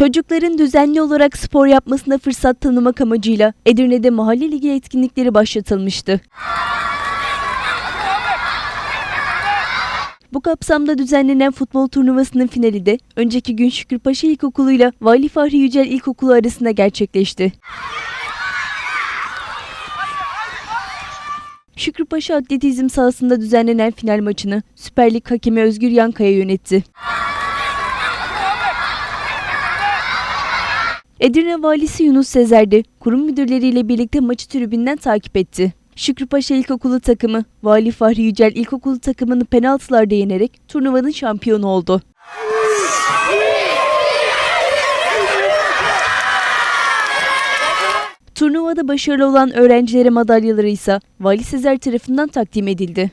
Çocukların düzenli olarak spor yapmasına fırsat tanımak amacıyla Edirne'de mahalle ligi etkinlikleri başlatılmıştı. Bu kapsamda düzenlenen futbol turnuvasının finali de önceki gün Şükrüpaşa İlkokulu ile Vali Fahri Yücel İlkokulu arasında gerçekleşti. Şükrüpaşa Atletizm sahasında düzenlenen final maçını Süper Lig hakemi Özgür Yankaya yönetti. Edirne Valisi Yunus Sezer de kurum müdürleriyle birlikte maçı tribünden takip etti. Şükrüpaşa İlkokulu takımı, Vali Fahri Yücel İlkokulu takımını penaltılarda yenerek turnuvanın şampiyonu oldu. Turnuvada başarılı olan öğrencilere madalyaları ise Vali Sezer tarafından takdim edildi.